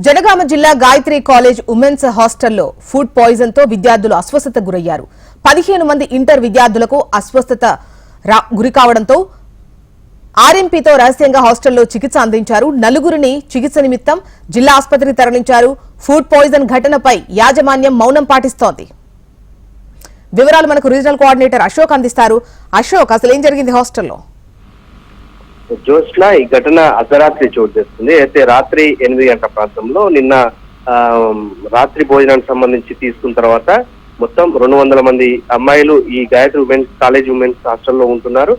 జనగామ జిల్లా Gayatri college women's హాస్టల్లో food పాయిజన్తో విద్యార్థులు అస్వస్థత గురయ్యారు. పదిహేను మంది ఇంటర్ విద్యార్థులకు అస్వస్థత రా- గురి కావడంతో ఆర్ఎంపీతో రహస్యంగా హాస్టల్లో చికిత్స అందించారు. నలుగురిని చికిత్స నిమిత్తం జిల్లా ఆసుపత్రికి తరలించారు. ఫుడ్ పాయిజన్ ఘటనపై యాజమాన్యం మౌనం పాటిస్తోంది. వివరాలు మనకు రీజనల్ కోఆర్డినేటర్ అశోక్ అందిస్తారు. అశోక్ అసలు ఏం జరిగింది హాస్టల్లో? జోష్ల ఈ ఘటన అర్ధరాత్రి చోటు చేస్తుంది అయితే రాత్రి ఎనిమిది గంటల ప్రాంతంలో నిన్న ఆ, రాత్రి భోజనానికి సంబంధించి తీసుకున్న తర్వాత మొత్తం రెండు వందల మంది అమ్మాయిలు ఈ గాయత్రి ఉమెన్స్ కాలేజ్ ఉమెన్స్ హాస్టల్లో ఉంటున్నారు.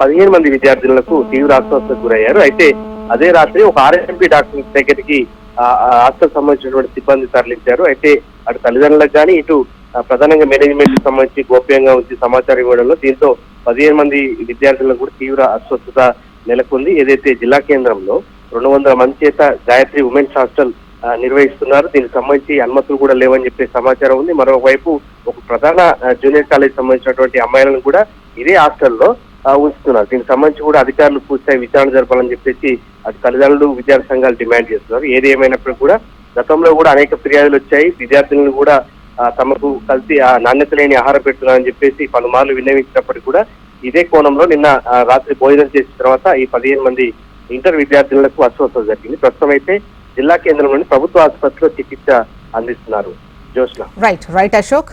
పదిహేను మంది విద్యార్థినులకు తీవ్ర అస్వస్థతకు గురయ్యారు. అయితే అదే రాత్రి ఒక ఆర్ఎంపీ డాక్టర్ దగ్గరికి హాస్టల్ సంబంధించినటువంటి సిబ్బంది తరలించారు. అయితే అటు తల్లిదండ్రులకు కానీ ఇటు ప్రధానంగా మేనేజ్మెంట్కి సంబంధించి గోప్యంగా ఉంచి సమాచారం ఇవ్వడంలో దీంతో పదిహేను మంది విద్యార్థులకు కూడా తీవ్ర అస్వస్థత నెలకొంది. ఏదైతే జిల్లా కేంద్రంలో రెండు వందల మంది చేత గాయత్రి ఉమెన్స్ హాస్టల్ నిర్వహిస్తున్నారు. దీనికి సంబంధించి అనుమతులు కూడా లేవని చెప్పే సమాచారం ఉంది. మరోవైపు ఒక ప్రధాన జూనియర్ కాలేజ్ సంబంధించినటువంటి అమ్మాయిలను కూడా ఇదే హాస్టల్లో ఉంచుతున్నారు. దీనికి సంబంధించి కూడా అధికారులు పూర్తిస్థాయి విచారణ జరపాలని చెప్పేసి అది తల్లిదండ్రులు విద్యార్థి సంఘాలు డిమాండ్ చేస్తున్నారు. ఏది ఏమైనప్పటికీ కూడా గతంలో కూడా అనేక ఫిర్యాదులు వచ్చాయి. విద్యార్థులను కూడా తమకు కలిసి ఆ నాణ్యత లేని ఆహారం పెడుతున్నారని చెప్పేసి పలుమార్లు విన్నవించినప్పటికీ కూడా ఇదే కోణంలో నిన్న రాత్రి భోజనం చేసిన తర్వాత ఈ పదిహేను మంది ఇంటర్ విద్యార్థులకు అస్వస్థత జరిగింది. ప్రస్తుతం అయితే జిల్లా కేంద్రంలోని ప్రభుత్వ ఆసుపత్రిలో చికిత్స అందిస్తున్నారు. Joshna right right Ashok